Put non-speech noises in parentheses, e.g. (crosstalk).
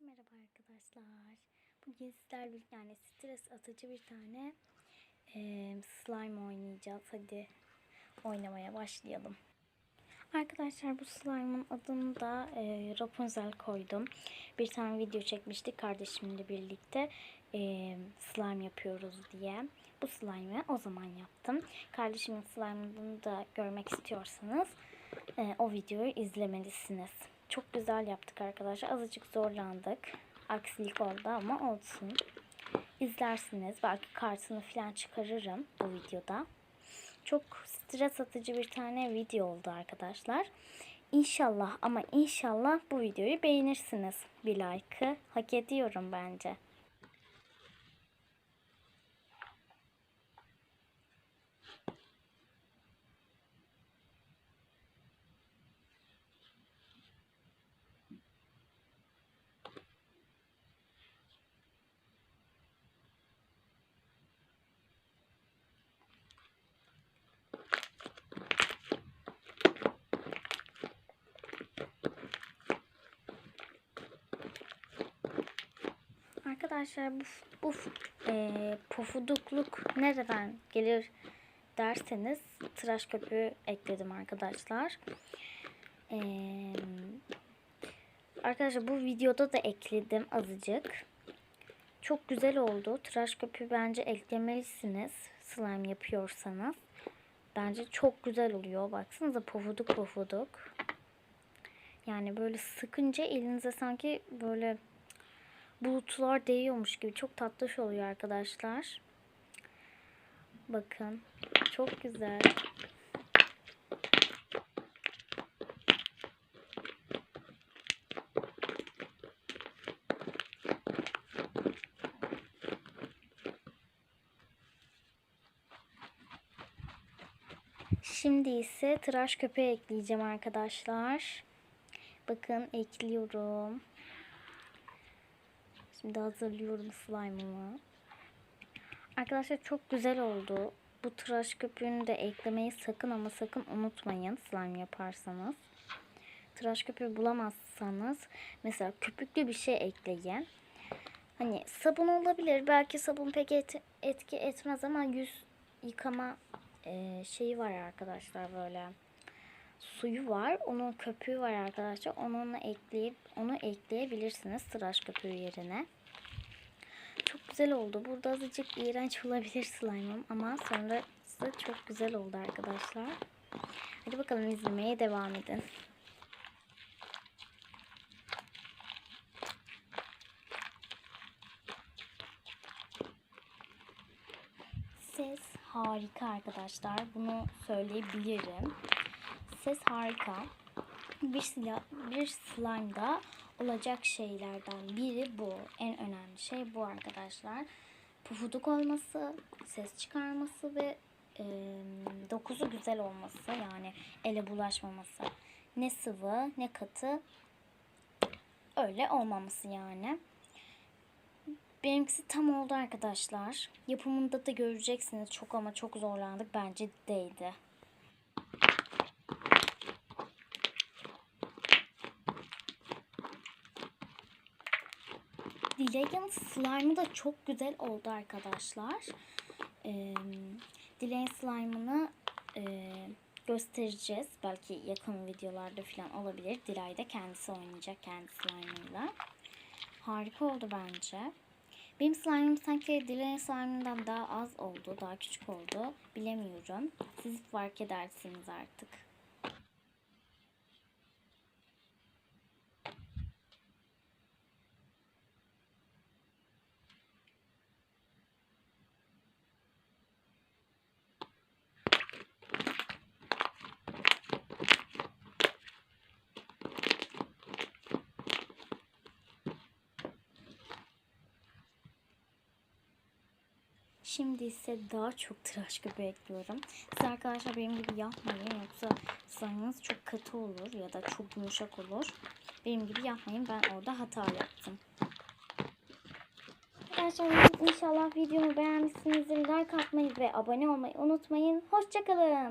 Merhaba arkadaşlar. Bugün sizlerle birlikte yani stres atıcı bir tane eee, slime oynayacağız. Hadi oynamaya başlayalım. Arkadaşlar bu slime'ın adını da eee, Rapunzel koydum. Bir tane video çekmiştik kardeşimle birlikte eee, slime yapıyoruz diye. Bu slime'ı o zaman yaptım. Kardeşimin slime'ını da görmek istiyorsanız eee, o videoyu izlemelisiniz. Çok güzel yaptık arkadaşlar. Azıcık zorlandık. Aksilik oldu ama olsun. İzlersiniz. Belki kartını falan çıkarırım bu videoda. Çok stres atıcı bir tane video oldu arkadaşlar. İnşallah ama inşallah bu videoyu beğenirsiniz. Bir like'ı hak ediyorum bence. Arkadaşlar bu, bu e, pofudukluk nereden gelir derseniz tıraş köpüğü ekledim arkadaşlar. E, arkadaşlar bu videoda da ekledim azıcık. Çok güzel oldu. Tıraş köpüğü bence eklemelisiniz slime yapıyorsanız. Bence çok güzel oluyor. Baksanıza pofuduk pofuduk. Yani böyle sıkınca elinize sanki böyle bulutlar değiyormuş gibi çok tatlış oluyor arkadaşlar. Bakın çok güzel. Şimdi ise tıraş köpeği ekleyeceğim arkadaşlar. Bakın ekliyorum. Şimdi hazırlıyorum slime'ımı. Arkadaşlar çok güzel oldu. Bu tıraş köpüğünü de eklemeyi sakın ama sakın unutmayın slime yaparsanız. Tıraş köpüğü bulamazsanız mesela köpüklü bir şey ekleyin. Hani sabun olabilir. Belki sabun pek et- etki etmez ama yüz yıkama e, şeyi var arkadaşlar böyle suyu var. Onun köpüğü var arkadaşlar. Onunla ekleyip onu ekleyebilirsiniz tıraş köpüğü yerine. Çok güzel oldu. Burada azıcık iğrenç (laughs) olabilir slime'ım ama sonrası çok güzel oldu arkadaşlar. Hadi bakalım izlemeye devam edin. Ses harika arkadaşlar. Bunu söyleyebilirim. Ses harika. Bir, sila, bir slime'da olacak şeylerden biri bu. En önemli şey bu arkadaşlar. Pufuduk olması, ses çıkarması ve e, dokusu güzel olması. Yani ele bulaşmaması. Ne sıvı ne katı öyle olmaması yani. Benimkisi tam oldu arkadaşlar. Yapımında da göreceksiniz. Çok ama çok zorlandık. Bence değdi. Dileğin slime'ı da çok güzel oldu arkadaşlar. Ee, Dileğin slime'ını e, göstereceğiz. Belki yakın videolarda falan olabilir. Dilay da kendisi oynayacak kendi slime'ıyla. Harika oldu bence. Benim slime'ım sanki Dilay'ın slime'ından daha az oldu, daha küçük oldu. Bilemiyorum. Siz fark edersiniz artık. Şimdi ise daha çok tıraş köpüğü ekliyorum. Siz arkadaşlar benim gibi yapmayın yoksa slime'ınız çok katı olur ya da çok yumuşak olur. Benim gibi yapmayın ben orada hata yaptım. Arkadaşlar inşallah videomu beğenmişsinizdir. Like atmayı ve abone olmayı unutmayın. Hoşçakalın.